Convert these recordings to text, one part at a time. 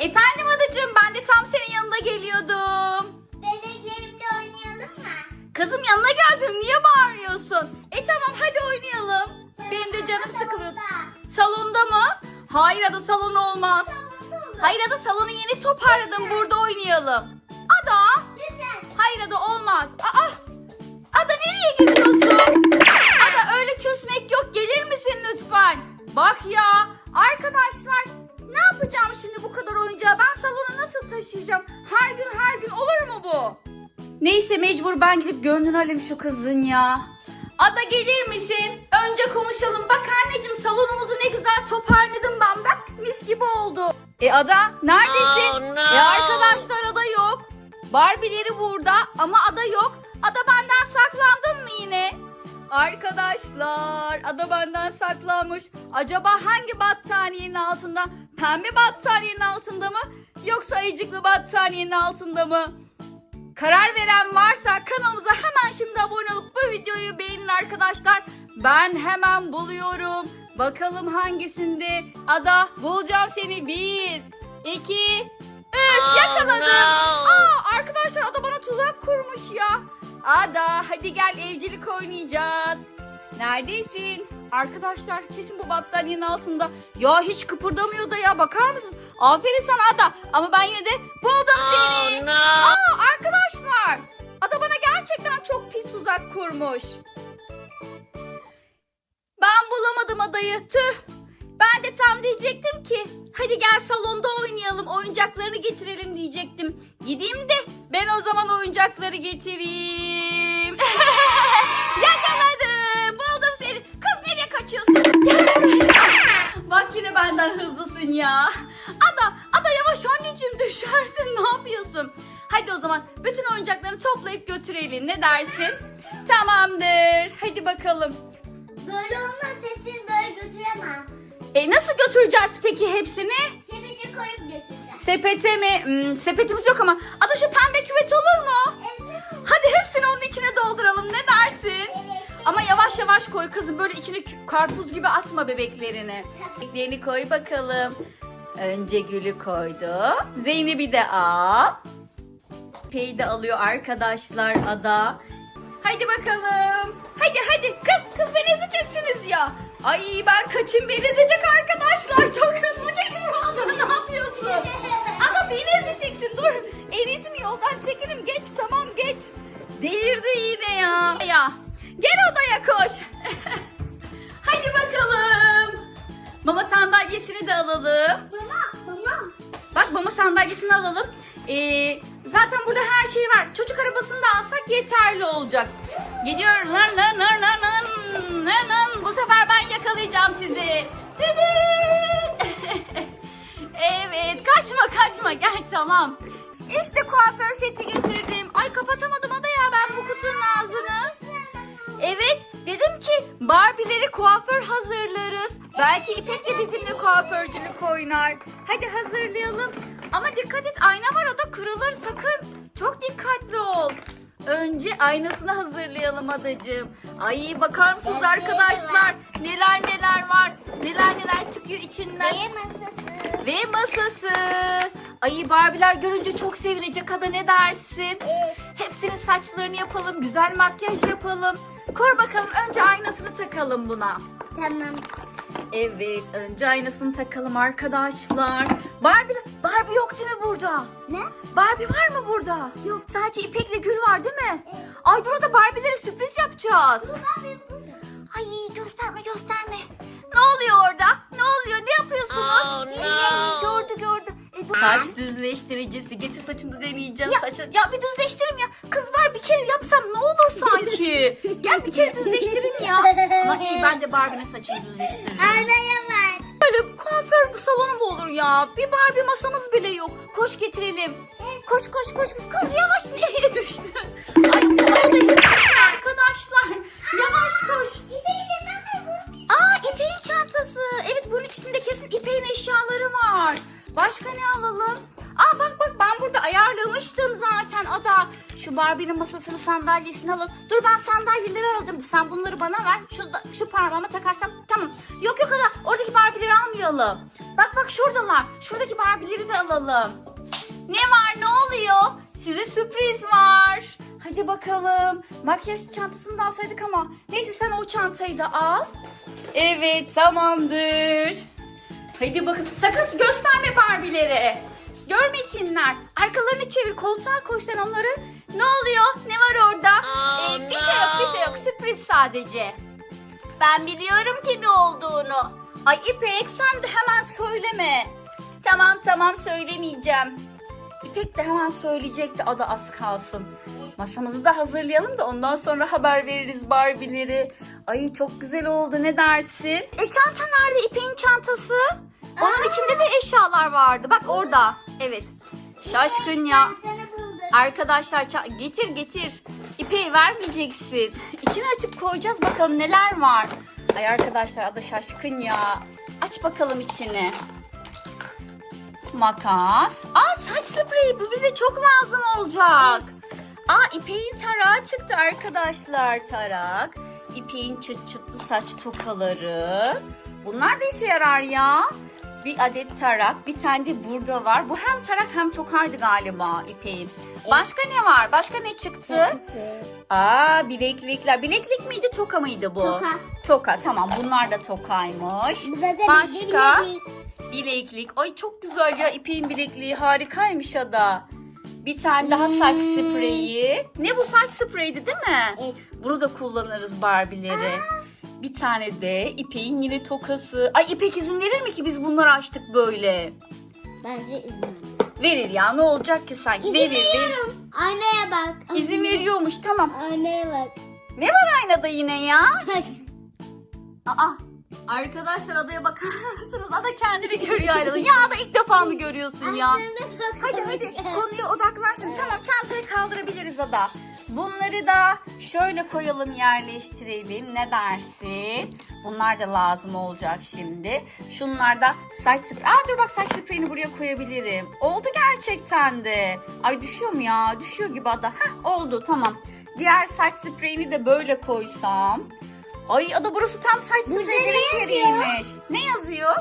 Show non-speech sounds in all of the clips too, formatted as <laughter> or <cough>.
Efendim adacığım ben de tam senin yanına geliyordum. Bebeklerimle oynayalım mı? Kızım yanına geldim niye bağırıyorsun? E tamam hadi oynayalım. Benim de canım sıkılıyor. Salonda mı? Hayır ada salon olmaz. Hayır ada salonu yeni toparladım burada oynayalım. Ada. Lütfen. Hayır ada olmaz. Aa. Ada nereye gidiyorsun? Ada öyle küsmek yok gelir misin lütfen? Bak ya arkadaşlar ne yapacağım şimdi bu kadar oyuncağı ben salona nasıl taşıyacağım? Her gün her gün olur mu bu? Neyse mecbur ben gidip gönlünü alayım şu kızın ya. Ada gelir misin? Önce konuşalım. Bak anneciğim salonumuzu ne güzel toparladım ben. Bak mis gibi oldu. E Ada neredesin? Oh, no. E arkadaşlar Ada yok. Barbie'leri burada ama Ada yok. Ada benden saklandın mı yine? Arkadaşlar Ada benden saklanmış. Acaba hangi battaniyenin altında? Pembe battaniyenin altında mı? Yoksa ayıcıklı battaniyenin altında mı? Karar veren varsa kanalımıza hemen şimdi abone olup bu videoyu beğenin arkadaşlar. Ben hemen buluyorum. Bakalım hangisinde? Ada bulacağım seni. Bir, iki, üç Oh, yakaladım. no. Aa, arkadaşlar Ada bana tuzak kurmuş ya. Ada hadi gel evcilik oynayacağız. Neredesin? Arkadaşlar kesin bu battaniyenin altında. Ya hiç kıpırdamıyor da ya bakar mısınız? Aferin sana Ada. Ama ben yine de buldum seni. Oh no! Aa arkadaşlar. Ada bana gerçekten çok pis tuzak kurmuş. Ben bulamadım adayı tüh. Ben de tam diyecektim ki hadi gel salonda oynayalım oyuncaklarını getirelim diyecektim. Gideyim de ben o zaman oyuncakları getireyim. <laughs> Yakaladım buldum seni. Kız nereye kaçıyorsun? Gel buraya. Bak yine benden hızlısın ya. Ada, Ada yavaş anneciğim düşersin ne yapıyorsun? Hadi o zaman bütün oyuncakları toplayıp götürelim ne dersin? Tamamdır hadi bakalım. Böyle olmaz. Hepsini böyle götüremem. E nasıl götüreceğiz peki hepsini? Sepete mi? Hmm, sepetimiz yok ama. Ada şu pembe küvet olur mu? Evet. Hadi hepsini onun içine dolduralım ne dersin? Evet. Ama yavaş yavaş koy kızım böyle içine karpuz gibi atma bebeklerini. Bebeklerini koy bakalım. Önce Gül'ü koydu. Zeynep'i de al. Peyi de alıyor arkadaşlar Ada. Haydi bakalım. Hadi hadi kız kız beni ezeceksiniz ya. Ay ben kaçayım beni ezecek arkadaşlar. Çok hızlı geliyor Ada <laughs> ne yapıyorsun? <laughs> Beni ezeceksin dur. En iyisi mi yoldan çekelim geç tamam geç. Delirdi yine ya. Ya gel odaya koş. <laughs> Hadi bakalım. Mama sandalyesini de alalım. Mama, mama. Bak mama sandalyesini alalım. Ee, zaten burada her şey var. Çocuk arabasını da alsak yeterli olacak. Gidiyoruz. Lan lan lan lan lan lan. Bu sefer ben yakalayacağım sizi. Düdüt. Kaçma kaçma gel tamam. İşte kuaför seti getirdim. Ay kapatamadım ada ya ben bu kutunun ağzını. Evet dedim ki Barbie'leri kuaför hazırlarız. Belki İpek de bizimle kuaförcülük oynar. Hadi hazırlayalım. Ama dikkat et ayna var o da kırılır sakın. Çok dikkatli ol. Önce aynasını hazırlayalım adacığım. Ay bakar mısınız arkadaşlar? Neler neler var. Neler neler çıkıyor içinden. Masası. Ve masası. Ay Barbie'ler görünce çok sevinecek ada ne dersin? Hepsinin saçlarını yapalım, güzel makyaj yapalım. Kur bakalım önce aynasını takalım buna. Tamam. Evet, önce aynasını takalım arkadaşlar. Barbie, Barbie yok değil mi burada? Ne? Barbie var mı burada? Yok. Sadece İpek'le Gül var değil mi? Evet. Ay dur da Barbie'lere sürpriz yapacağız. Barbie burada. Ay gösterme gösterme. Ne oluyor orada? Ne oluyor? Ne yapıyorsunuz? Oh, no. Gördü gördü. E, dur. Saç düzleştiricisi. Getir saçını da deneyeceğim. Saçı... Ya bir düzleştirin ya. Kız var bir kere yapsam ne olur sanki. <laughs> Gel bir kere düzleştirin ya. <laughs> Ama iyi ben de Barbie'nin saçını düzleştiririm. Araya var. Böyle kuaför bu salonu mu olur ya? Bir Barbie masamız bile yok. Koş getirelim. Koş koş koş. koş. Kız yavaş <laughs> nereye düştün? Ay bu arada yıkmış arkadaşlar. Yavaş koş. Aa İpek'in çantası. Evet bunun içinde kesin İpek'in eşyaları var. Başka ne alalım? Aa bak bak ben burada ayarlamıştım zaten Ada. Şu Barbie'nin masasını sandalyesini alın. Dur ben sandalyeleri aldım. Sen bunları bana ver. Şu, da- şu parmağıma takarsam tamam. Yok yok Ada oradaki Barbie'leri almayalım. Bak bak şuradalar. Şuradaki Barbie'leri de alalım. Ne var ne oluyor? Size sürpriz var. Hadi bakalım. Makyaj çantasını da alsaydık ama. Neyse sen o çantayı da al. Evet tamamdır. Hadi bakın sakın gösterme Barbie'lere. Görmesinler. Arkalarını çevir koltuğa koy sen onları. Ne oluyor? Ne var orada? Ee, bir şey yok bir şey yok sürpriz sadece. Ben biliyorum ki ne olduğunu. Ay İpek sen de hemen söyleme. Tamam tamam söylemeyeceğim. İpek de hemen söyleyecekti adı az kalsın. Masamızı da hazırlayalım da ondan sonra haber veririz Barbie'leri. Ay çok güzel oldu ne dersin? E çanta nerede İpek'in çantası? Onun içinde de eşyalar vardı. Bak orada. Evet. Şaşkın ya. Arkadaşlar ça- getir getir. İpeği vermeyeceksin. İçini açıp koyacağız bakalım neler var. Ay arkadaşlar adı şaşkın ya. Aç bakalım içini. Makas. Aa saç spreyi bu bize çok lazım olacak. Aa İpek'in tarağı çıktı arkadaşlar tarak. İpek'in çıt çıtlı saç tokaları. Bunlar da işe yarar ya. Bir adet tarak, bir tane de burada var. Bu hem tarak hem tokaydı galiba İpek'in. Başka ne var? Başka ne çıktı? Aa bileklikler. Bileklik miydi toka mıydı bu? Toka. Toka tamam bunlar da tokaymış. Bu da da Başka? bileklik. Bileklik. Ay çok güzel ya İpek'in bilekliği harikaymış ada. Bir tane daha saç Hmm. spreyi. Ne bu saç spreydi değil mi? Evet. Bunu da kullanırız Barbie'leri. Bir tane de İpek'in yine tokası. Ay İpek izin verir mi ki biz bunları açtık böyle? Bence izin. Verir ya ne olacak ki sanki? İzin verir verir. veriyorum. Aynaya bak. İzin veriyormuş tamam. Aynaya bak. Ne var aynada yine ya? Aa arkadaşlar adaya bakar mısınız? Ada kendini görüyor aynada. Ya ada ilk defa mı görüyorsun ya? Hadi hadi konuya odaklan şimdi. Tamam çantayı kaldırabiliriz Ada. Bunları da şöyle koyalım yerleştirelim. Ne dersin? Bunlar da lazım olacak şimdi. Şunlar da saç spreyi. Aa dur bak saç spreyini buraya koyabilirim. Oldu gerçekten de. Ay düşüyor mu ya? Düşüyor gibi Ada. Heh oldu tamam. Diğer saç spreyini de böyle koysam. Ay Ada burası tam saç yazıyor? yeriymiş. Ne yazıyor?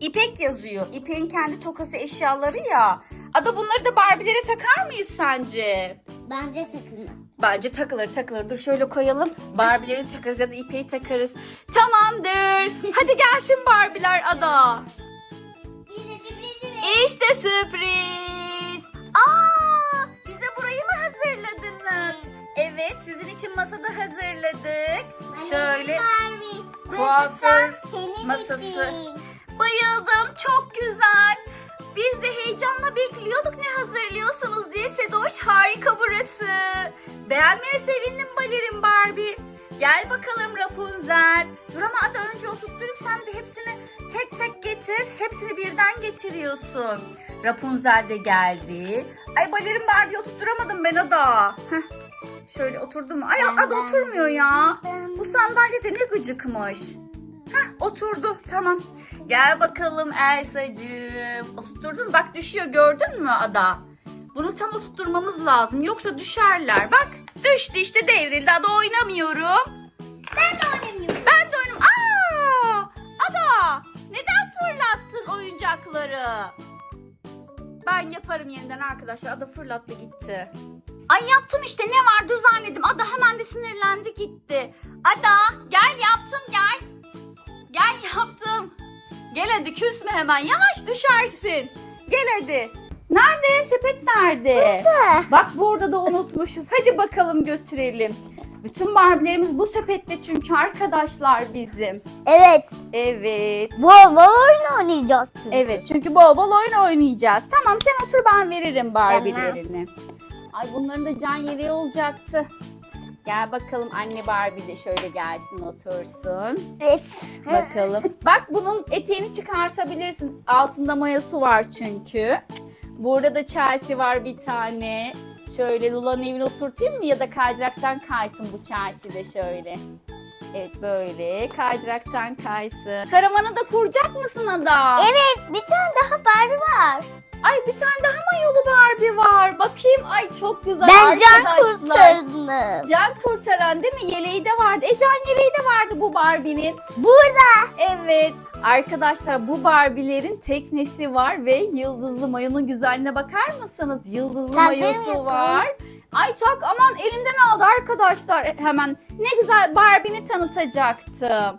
İpek yazıyor. İpek'in kendi tokası eşyaları ya. Ada bunları da Barbie'lere takar mıyız sence? Bence takılmaz. Bence takılır takılır. Dur şöyle koyalım. Barbie'leri takarız ya da ipeği takarız. Tamamdır. Hadi gelsin Barbie'ler Ada. İşte sürpriz. Aa, Evet, sizin için masada hazırladık. Şöyle kuaför Masası için. Bayıldım. Çok güzel. Biz de heyecanla bekliyorduk ne hazırlıyorsunuz diye Sedoş. Harika burası. Beğenmene sevindim balerin Barbie. Gel bakalım Rapunzel. Dur ama hadi önce oturtturayım sen de hepsini tek tek getir. Hepsini birden getiriyorsun. Rapunzel de geldi. Ay balerin Barbie oturtturamadım ben Ada. Heh. Şöyle oturdu mu? Ay Ada oturmuyor ya. Bu sandalye de ne gıcıkmış. Heh oturdu tamam. Gel bakalım Elsa'cığım. Oturtturdun bak düşüyor gördün mü Ada? Bunu tam oturtturmamız lazım yoksa düşerler. Bak düştü işte devrildi Ada oynamıyorum. Ben de oynamıyorum. Ben de oynam. Aa! Ada neden fırlattın oyuncakları? Ben yaparım yeniden arkadaşlar. Ada fırlattı gitti. Ay yaptım işte ne var düzenledim. Ada hemen de sinirlendi gitti. Ada gel yaptım gel. Gel yaptım. Gel hadi küsme hemen yavaş düşersin. Gel hadi. Nerede? Sepet nerede? Bak burada da unutmuşuz. Hadi bakalım götürelim. Bütün Barbie'lerimiz bu sepette çünkü arkadaşlar bizim. Evet. Evet. Bol bol oyun oynayacağız çünkü. Evet çünkü bol bol oyun oynayacağız. Tamam sen otur ben veririm Barbie'lerini. Ay bunların da can yeleği olacaktı. Gel bakalım anne Barbie de şöyle gelsin otursun. Evet. Bakalım. <laughs> Bak bunun eteğini çıkartabilirsin. Altında mayası var çünkü. Burada da Chelsea var bir tane. Şöyle Lula'nın evine oturtayım mı ya da kaydıraktan kaysın bu Chelsea de şöyle. Evet böyle kaydıraktan kaysın. Karavanı da kuracak mısın Ada? Evet bir tane daha Barbie var. Ay bir tane daha mayolu Barbie var. Bakayım. Ay çok güzel Ben can arkadaşlar. kurtardım. Can kurtaran değil mi? Yeleği de vardı. E can yeleği de vardı bu Barbie'nin. Burada. Evet. Arkadaşlar bu Barbie'lerin teknesi var ve yıldızlı mayonun güzelliğine bakar mısınız? Yıldızlı Takar mayosu mısın? var. Ay tak aman elimden aldı arkadaşlar. Hemen ne güzel Barbie'ni tanıtacaktım.